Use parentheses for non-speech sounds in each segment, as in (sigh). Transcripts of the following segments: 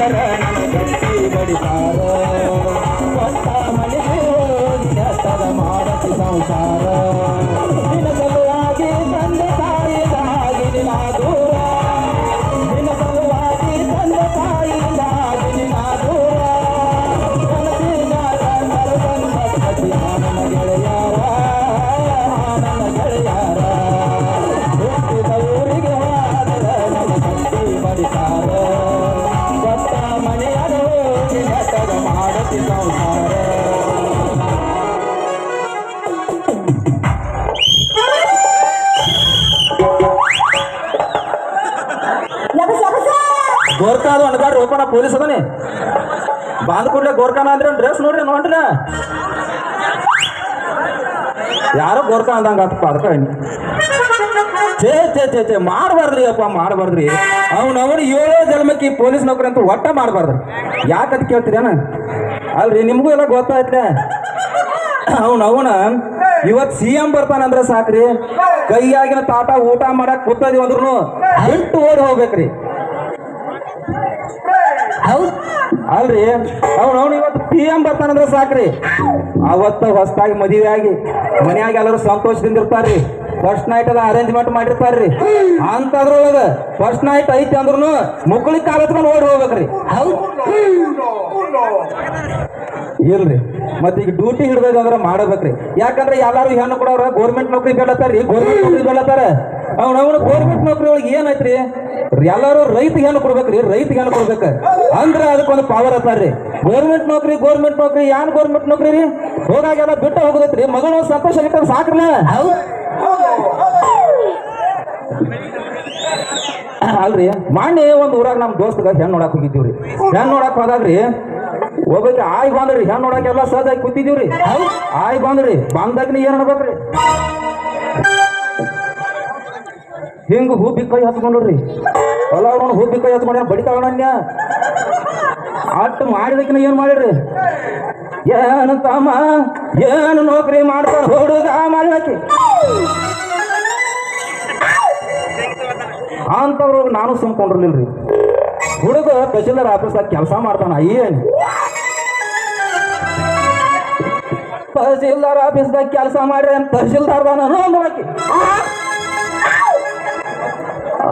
ಶರಣ ಅದು ಅನ್ಬಾರ್ open police ಅದನಿ. ಬಾಂದ್ ಕೂಡಲೇ ಗೋರ್ಖಾನ ಅಂದ್ರೆ ಡ್ರೆಸ್ ನೋಡ್ರಿ ನೋಡ್ರಿ. ಯಾರೋ ಗೋರ್ಖಾ ಅಂದಂಗ ಅಪ್ಪ ಅದಕ್ಕ ಛೇ ಛೇ ಛೇ ಮಾಡಬಾರ್ದ್ರಿ ಅಪ್ಪ, ಮಾಡಬಾರ್ದ್ರಿ. ಅವನವನು ಅವನು ಏಳೋ ಜನ್ಮಕ್ಕೆ ಪೊಲೀಸ್ ನೌಕರಿ ಅಂತ ಒಟ್ಟ ಮಾಡಬಾರ್ದು. ಯಾಕಂತ ಕೇಳ್ತೀರೇನ ಅಲ್ರಿ, ನಿಮಗೂ ಎಲ್ಲ ಗೊತ್ತಾಯ್ತ ಅವನು ಅವನು ಇವತ್ ಸಿ ಎಂ ಬರ್ತಾನಂದ್ರೆ ಸಾಕ್ರಿ. ಕೈಯಾಗಿನ ತಾಟ ಊಟ ಮಾಡಕ್ ಕೂತದಿ ಅಂದ್ರೂ ಬಿಟ್ಟು ಓಡಿ ಹೋಗ್ಬೇಕ್ರಿ. ಹೌದ್? ಅಲ್ರಿ. ಅವ್ನು ಅವ್ನು ಇವತ್ತು ಪಿ ಎಂ ಬರ್ತಾನಂದ್ರೆ ಸಾಕ್ರಿ. ಅವತ್ತ ಹೊಸದಾಗಿ ಮದುವೆ ಆಗಿ ಮನ್ಯಾಗ ಎಲ್ಲರೂ ಸಂತೋಷದಿಂದ ಇರ್ತಾರ್ರಿ. ಫಸ್ಟ್ ನೈಟ್ ಅದ ಅರೇಂಜ್ಮೆಂಟ್ ಮಾಡಿರ್ತಾರ್ರಿ. ಅಂತದ್ರೊಳಗ ಫಸ್ಟ್ ನೈಟ್ ಐತಿ ಅಂದ್ರೂ ಮುಕ್ಕಳಿಗೆ ಕಾಲತ್ಕೊಂಡು ಓಡಿ ಹೋಗ್ಬೇಕ್ರಿ. ಹೌದ್? ಇಲ್ರಿ. ಮತ್ತೆ ಈಗ ಡ್ಯೂಟಿ ಹಿಡ್ಬೇಕಂದ್ರೆ ಮಾಡಬೇಕ್ರಿ. ಯಾಕಂದ್ರೆ ಎಲ್ಲಾರು ಹೆಣ್ಣು ಕೊಡೋರ ಗೌರ್ಮೆಂಟ್ ನೌಕರಿ ಬೇಡತ್ತಾರ್ರಿ. ಗೌರ್ಮೆಂಟ್ ನೌಕರಿ ಬೇಡತ್ತಾರ. ಅವ್ನ ಅವನು ಗೋರ್ಮೆಂಟ್ ನೌಕರಿ ಒಳಗೆ ಏನೈತ್ರಿ ಎಲ್ಲಾರು ರೈತಿಗೆ ಏನು ಕೊಡ್ಬೇಕ್ರಿ, ರೈತಿಗೆ ಏನು ಕೊಡ್ಬೇಕು. ಅಂದ್ರೆ ಅದಕ್ಕೊಂದು ಪವರ್ ಅತ್ತಾರ್ರಿ ಗೋರ್ಮೆಂಟ್ ನೌಕರಿ ಗೋರ್ಮೆಂಟ್ ನೌಕರಿ, ಯಾನ್ ಗೋರ್ಮೆಂಟ್ ನೌಕರಿ ರೀ? ಹೋಗಾಗೆಲ್ಲ ಬಿಟ್ಟು ಹೋಗೋದೈತ್ರಿ. ಮಗಳು ಸಂತೋಷ ಆಗಿಟ್ಟಾರ ಸಾಕ್ರಲ್ಲ. ಅಲ್ರಿ, ಮಾನ್ಯ ಒಂದು ಊರಾಗ ನಮ್ಮ ದೋಸ್ತಗ ಹೆಣ್ಣು ನೋಡಕ್ ಹೋಗಿದ್ದೀವ್ರಿ ಹೆಣ್ಣು ನೋಡಕ್ ಹೋದಾಗ್ರಿ ಒಬ್ಬಕ್ಕೆ ಆಯ್ ಬಂದ್ರಿ. ಹೆಣ್ಣು ನೋಡಕ್ ಎಲ್ಲ ಸಹಜಾಗಿ ಕೂತಿದ್ದೀವ್ರಿ ಆಯ್ ಬಂದ್ರಿ ಬಂದಾಗ ನೀ ಏನ್ ಅನ್ಬೇಕ್ರಿ? ಹಿಂಗ ಹೂಬಿ ಕೈ ಹತ್ಕೊಂಡ್ರಿ ಹೊಲ ಅವ್ನು ಹೂಬಿ ಕೈ ಹತ್ಕೊಂಡ ಬಡಿತಾವಣ್ಯ ಅಟ್ಟು ಮಾಡಿದಕ್ಕಿನ ಏನ್ ಮಾಡಿರಿ? ಏನು ತಮ್ಮ, ಏನು ನೌಕರಿ ಮಾಡ್ತಾರ ಹುಡುಗ ಮಾಡ್ಬೇಕಿ ಅಂತವ್ರು ನಾನು ಸುಮ್ಕೊಂಡಿರ್ಲಿಲ್ರಿ ಹುಡುಗ ತಹಶೀಲ್ದಾರ್ ಆಫೀಸ್ದಾಗ ಕೆಲಸ ಮಾಡ್ತಾನ, ಏನ್? ತಹಶೀಲ್ದಾರ್ ಆಫೀಸ್ದಾಗ ಕೆಲಸ ಮಾಡ್ರಿ ತಹಶೀಲ್ದಾರ್ ನಾನು ಅಂದ್ರಾಕಿ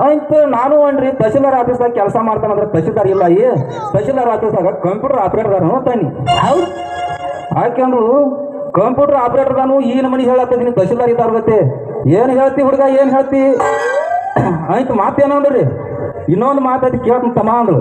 ಅಂತ ನಾನು ಅನ್ರಿ ತಹಶೀಲ್ದಾರ್ ಆಫೀಸ್ದಾಗ ಕೆಲಸ ಮಾಡ್ತಾನಂದ್ರೆ ತಹಶೀಲ್ದಾರ್ ಇಲ್ಲ ಈ ತಹಶೀಲ್ದಾರ್ ಆಫೀಸ್ದಾಗ ಕಂಪ್ಯೂಟರ್ ಆಪರೇಟರ್ ತಾನಿ ಹೌದು. ಯಾಕೆಂದ್ರು ಕಂಪ್ಯೂಟರ್ ಆಪರೇಟರ್ ನಾನು ಈ ನಮನಿ ಹೇಳತ್ತಿದ್ದೀನಿ ತಹಶೀಲ್ದಾರ್ ಇದ್ದಾರ ಗತ್ತೆ ಏನು ಹೇಳ್ತಿ ಹುಡುಗ ಏನು ಹೇಳ್ತಿ? (coughs) ಆಯ್ತು ಮಾತೇನಂದ್ರಿ ಇನ್ನೊಂದು ಮಾತಾಡಿ ಕೇಳ್ತೀನಿ ತಮ್ಮ ಅಂದ್ರು